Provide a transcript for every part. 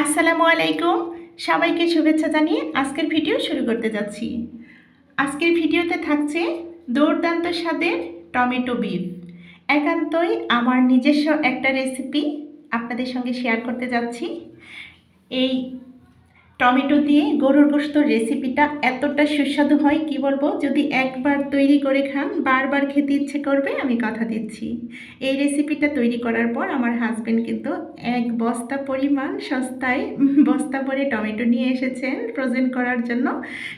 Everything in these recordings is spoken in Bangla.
আসসালামু আলাইকুম। সবাইকে শুভেচ্ছা জানিয়ে আজকের ভিডিও শুরু করতে যাচ্ছি। আজকের ভিডিওতে থাকছে দুর্দান্ত স্বাদের টমেটো বিফ। একান্তই আমার নিজস্ব একটা রেসিপি আপনাদের সঙ্গে শেয়ার করতে যাচ্ছি। এই টমেটো দিয়ে গরুর গোস্ত রেসিপিটা এতটা সুস্বাদু হয়, কি বলব? যদি একবার তৈরি করে খান, বারবার খেতে ইচ্ছে করবে, আমি কথা দিচ্ছি। এই রেসিপিটা তৈরি করার পর আমার হাজবেন্ড কিন্তু এক বস্তা পরিমাণ সস্তায় বস্তা ভরে টমেটো নিয়ে এসেছেন ফ্রোজেন করার জন্য।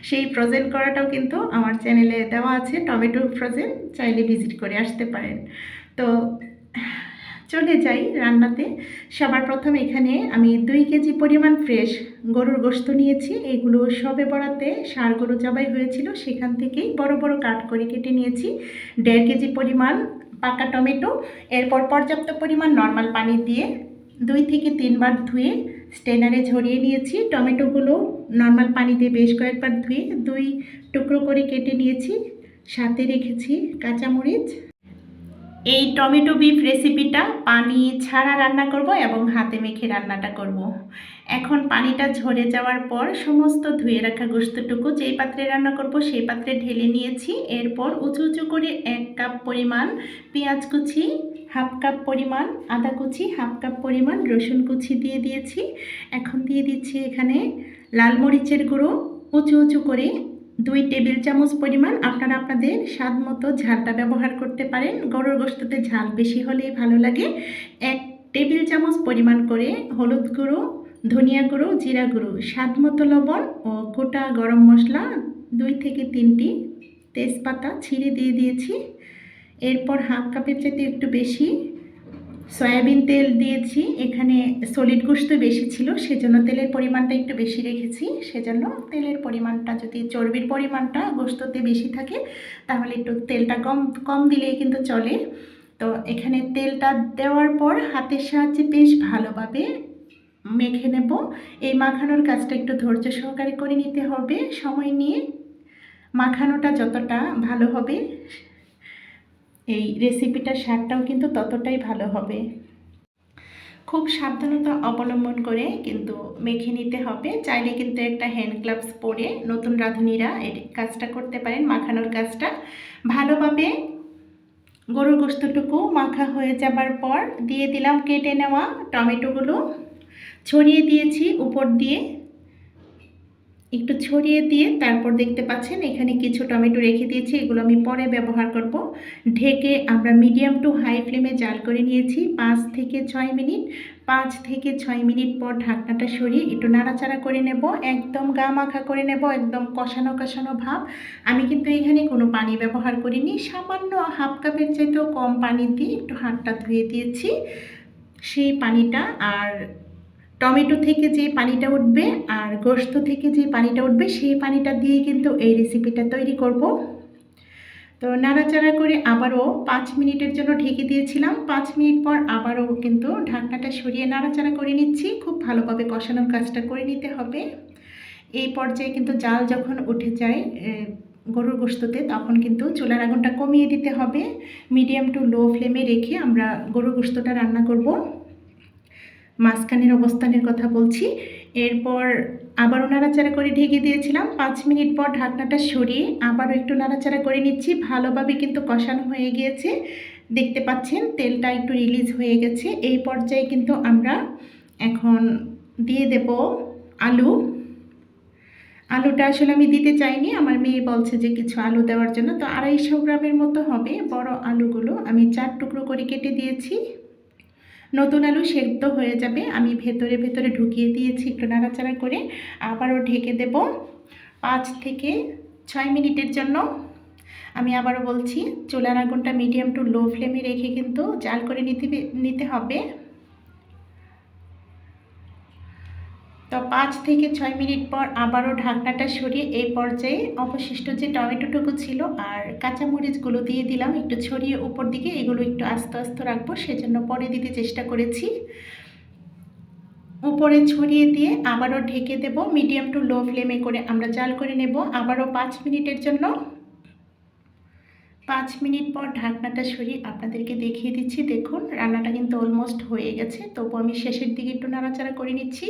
সেই ফ্রোজেন করাটাও কিন্তু আমার চ্যানেলে দেওয়া আছে, টমেটো ফ্রোজেন চাইলে ভিজিট করে আসতে পারেন। তো চলে যাই রান্নাতে। সবার প্রথম এখানে আমি দুই কেজি পরিমাণ ফ্রেশ গরুর গোস্ত নিয়েছি। এগুলো সবে বড়াতে সার গরু জবাই হয়েছিল, সেখান থেকেই বড় বড় কাট করে কেটে নিয়েছি। দেড় কেজি পরিমাণ পাকা টমেটো, এরপর পর্যাপ্ত পরিমাণ নর্মাল পানি দিয়ে দুই থেকে তিনবার ধুয়ে স্টেনারে ঝরিয়ে নিয়েছি। টমেটোগুলো নর্মাল পানি দিয়ে বেশ কয়েকবার ধুয়ে দুই টুকরো করে কেটে নিয়েছি। সাথে রেখেছি কাঁচামরিচ। এই টমেটো বিফ রেসিপিটা পানি ছাড়া রান্না করব এবং হাতে মেখে রান্নাটা করব। এখন পানিটা ঝরে যাওয়ার পর সমস্ত ধুয়ে রাখা গোস্তটুকু যেই পাত্রে রান্না করব সেই পাত্রে ঢেলে নিয়েছি। এরপর উঁচু উঁচু করে এক কাপ পরিমাণ পেঁয়াজ কুচি, হাফ কাপ পরিমাণ আদা কুচি, হাফ কাপ পরিমাণ রসুন কুচি দিয়ে দিয়েছি। এখন দিয়ে দিচ্ছি এখানে লাল মরিচের গুঁড়ো। উঁচু উঁচু করে দুই টেবিল চামচ পরিমাণ আপনারা আপনাদের স্বাদ মতো ঝালটা ব্যবহার করতে পারেন। গরুর গোস্ততে ঝাল বেশি হলেই ভালো লাগে। এক টেবিল চামচ পরিমাণ করে হলুদ গুঁড়ো, ধনিয়া গুঁড়ো, জিরা গুঁড়ো, স্বাদ মতো লবণ ও গোটা গরম মশলা দুই থেকে তিনটি তেজপাতা ছিঁড়ে দিয়ে দিয়েছি। এরপর হাফ কাপের চাইতে একটু বেশি সয়াবিন তেল দিয়েছি। এখানে সলিড গোস্ত বেশি ছিল, সেজন্য তেলের পরিমাণটা একটু বেশি রেখেছি। সেজন্য তেলের পরিমাণটা যদি চর্বির পরিমাণটা গোস্ততে বেশি থাকে, তাহলে একটু তেলটা কম কম দিলেই কিন্তু চলে। তো এখানে তেলটা দেওয়ার পর হাতের সাহায্যে বেশ ভালোভাবে মেখে নেব। এই মাখানোর কাজটা একটু ধৈর্য সহকারে করে নিতে হবে। সময় নিয়ে মাখানোটা যতটা ভালো হবে এই রেসিপিটার স্বাদটাও কিন্তু ততটাই ভালো হবে। খুব সাবধানতা অবলম্বন করে কিন্তু মেখে নিতে হবে। চাইলে কিন্তু একটা হ্যান্ড গ্লাভস পরে নতুন রাঁধুনিরা এই কাজটা করতে পারেন, মাখানোর কাজটা। ভালোভাবে গরুর গোস্তটুকু মাখা হয়ে যাবার পর দিয়ে দিলাম কেটে নেওয়া টমেটোগুলো। ছড়িয়ে দিয়েছি উপর দিয়ে। একটু ছড়িয়ে দিয়ে তারপর দেখতে পাচ্ছেন, এখানে কিছু টমেটো রেখে দিয়েছি, এগুলো আমি পরে ব্যবহার করব। ঢেকে আমরা মিডিয়াম টু হাই ফ্লেমে জাল করে নিয়েছি, পাঁচ থেকে ছয় মিনিট। পাঁচ থেকে ছয় মিনিট পর ঢাকনাটা সরিয়ে একটু নাড়াচাড়া করে নেব, একদম গা মাখা করে নেব, একদম কষানো কষানো ভাব। আমি কিন্তু এখানে কোনো পানি ব্যবহার করিনি, সামান্য হাফ কাপের চাইতেও কম পানি দিয়ে একটু হাতটা ধুয়ে দিয়েছি। সেই পানিটা আর টমেটো থেকে যে পানিটা উঠবে আর গোস্ত থেকে যে পানিটা উঠবে, সেই পানিটা দিয়ে কিন্তু এই রেসিপিটা তৈরি করব। তো নাড়াচাড়া করে আবারও পাঁচ মিনিটের জন্য ঢেকে দিয়েছিলাম। পাঁচ মিনিট পর আবারও কিন্তু ঢাকনাটা সরিয়ে নাড়াচাড়া করে নিচ্ছি। খুব ভালোভাবে কষানোর কাজটা করে নিতে হবে। এই পর্যায়ে কিন্তু জাল যখন উঠে যায় গরুর গোস্ততে তখন কিন্তু চুলার আগুনটা কমিয়ে দিতে হবে। মিডিয়াম টু লো ফ্লেমে রেখে আমরা গরুর গোস্তটা রান্না করব। মাঝখানের অবস্থানের কথা বলছি। এরপর আবারও নাড়াচাড়া করে ঢেকে দিয়েছিলাম। পাঁচ মিনিট পর ঢাকনাটা সরিয়ে আবারও একটু নাড়াচাড়া করে নিচ্ছি। ভালোভাবে কিন্তু কষানো হয়ে গিয়েছে। দেখতে পাচ্ছেন, তেলটা একটু রিলিজ হয়ে গেছে। এই পর্যায়ে কিন্তু আমরা এখন দিয়ে দেব আলু। আলুটা আসলে আমি দিতে চাইনি। আমার মেয়ে বলছে যে কিছু আলু দেওয়ার জন্য। তো আড়াইশো গ্রামের মতো হবে বড় আলুগুলো। আমি চার টুকরো করে কেটে দিয়েছি। নতুন আলু সেদ্ধ হয়ে যাবে। আমি ভেতরে ভেতরে ঢুকিয়ে দিয়েছি একটু নাড়াচাড়া করে। আবারও ঢেকে দেব পাঁচ থেকে ছয় মিনিটের জন্য। আমি আবারও বলছি, চুলার আগুনটা মিডিয়াম টু লো ফ্লেমে রেখে কিন্তু জাল করে নিতে নিতে হবে। তো পাঁচ থেকে ছয় মিনিট পর আবারও ঢাকনাটা সরিয়ে এই পর্যায়ে অবশিষ্ট যে টমেটোটুকু ছিল আর কাঁচামরিচগুলো দিয়ে দিলাম, একটু ছড়িয়ে উপর দিকে, এগুলো একটু আস্তে আস্তে রাখব, সেজন্য পরে দিতে চেষ্টা করেছি। উপরে ছড়িয়ে দিয়ে আবারও ঢেকে দেব, মিডিয়াম টু লো ফ্লেমে করে আমরা জাল করে নেব, আবারও পাঁচ মিনিটের জন্য। পাঁচ মিনিট পর ঢাকনাটা সরিয়ে আপনাদেরকে দেখিয়ে দিচ্ছি। দেখুন, রান্নাটা কিন্তু অলমোস্ট হয়ে গেছে। তবু আমি শেষের দিকে একটু নাড়াচাড়া করে নিচ্ছি।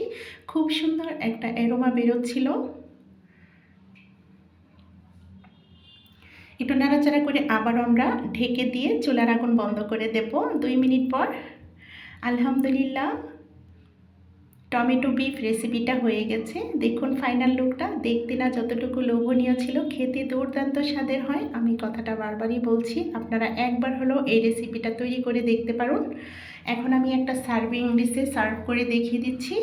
খুব সুন্দর একটা অ্যারোমা বেরোচ্ছিল। একটু নাড়াচাড়া করে আবার আমরা ঢেকে দিয়ে চুলার আগুন বন্ধ করে দেব। দুই মিনিট পর। আলহামদুলিল্লাহ। টমেটো বিফ রেসিপিটা হয়ে গেছে। দেখুন ফাইনাল লুকটা দেখতে না যতটুকু লোভনীয় ছিল, খেতে দুর্দান্ত স্বাদের হয়। আমি কথাটা বারবারই বলছি, আপনারা একবার হলো এই রেসিপিটা তৈরি করে দেখতে পারুন। এখন আমি একটা সার্ভিং ডিশে সার্ভ করে দেখিয়ে দিচ্ছি।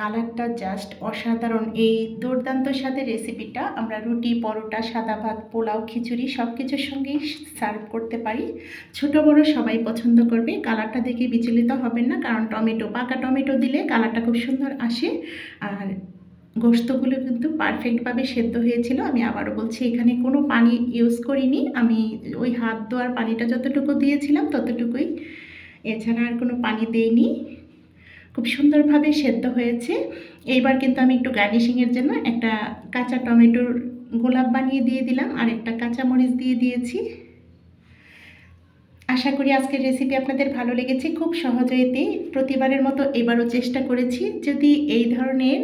কালারটা জাস্ট অসাধারণ। এই দুর্দান্ত স্বাদের রেসিপিটা আমরা রুটি, পরোটা, সাদা ভাত, পোলাও, খিচুড়ি সব কিছুর সঙ্গেই সার্ভ করতে পারি। ছোট, বড় সবাই পছন্দ করবে। কালারটা দেখে বিচলিত হবেন না, কারণ টমেটো, পাকা টমেটো দিলে কালারটা খুব সুন্দর আসে। আর গোস্তগুলো কিন্তু পারফেক্টভাবে সেদ্ধ হয়েছিল। আমি আবারও বলছি, এখানে কোনো পানি ইউজ করিনি। আমি ওই হাত ধোয়ার পানিটা যতটুকু দিয়েছিলাম ততটুকুই। এছাড়া আর কোনো পানি দেইনি। খুব সুন্দরভাবে সেদ্ধ হয়েছে। এইবার কিন্তু আমি একটু গার্নিশিংয়ের জন্য একটা কাঁচা টমেটোর গোলাপ বানিয়ে দিয়ে দিলাম আর একটা কাঁচা মরিচ দিয়ে দিয়েছি। আশা করি আজকের রেসিপি আপনাদের ভালো লেগেছে। খুব সহজেতে প্রতিবারের মতো এবারও চেষ্টা করেছি। যদি এই ধরনের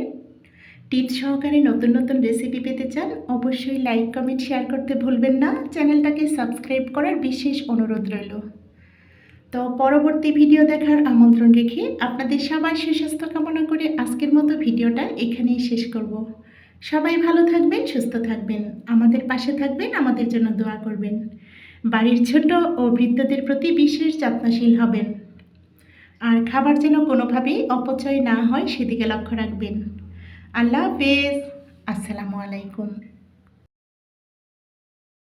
টিপস সহকারে নতুন নতুন রেসিপি পেতে চান, অবশ্যই লাইক কমেন্ট শেয়ার করতে ভুলবেন না। চ্যানেলটাকে সাবস্ক্রাইব করার বিশেষ অনুরোধ রইল। তো পরবর্তী ভিডিও দেখার আমন্ত্রণ রেখে আপনাদের সবাই সুস্বাস্থ্য কামনা করে আজকের মতো ভিডিওটা এখানেই শেষ করব। সবাই ভালো থাকবেন, সুস্থ থাকবেন। আমাদের পাশে থাকবেন, আমাদের জন্য দোয়া করবেন। বাড়ির ছোট ও বৃদ্ধদের প্রতি বিশেষ যত্নশীল হবেন। আর খাবার যেন কোনোভাবেই অপচয় না হয়, সেদিকে লক্ষ্য রাখবেন। আল্লাহ হাফেজ। আসসালামু আলাইকুম।